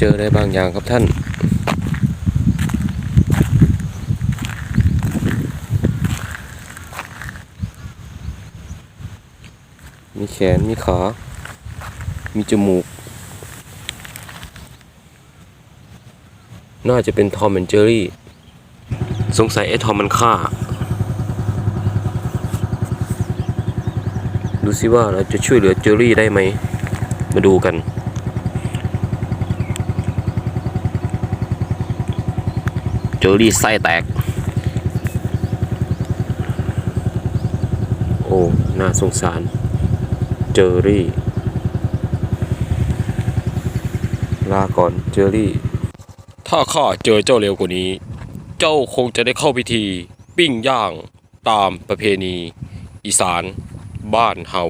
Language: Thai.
เจออะไรบางอย่างครับท่าน มีแขน มีขา มีจมูก น่าจะเป็นทอมแอนเจอรี่ สงสัยไอ้ทอมมันฆ่า ดูซิว่าเราจะช่วยเหลือเจอรี่ได้ไหม มาดูกัน เจอรี่ไส้แตก โอ้ น่าสงสาร เจอรี่ ลาก่อนเจอรี่ ถ้าข้าเจอเจ้าเร็วกว่านี้ เจ้าคงจะได้เข้าพิธี ปิ้งย่างตามประเพณี อีสาน บ้านเฮา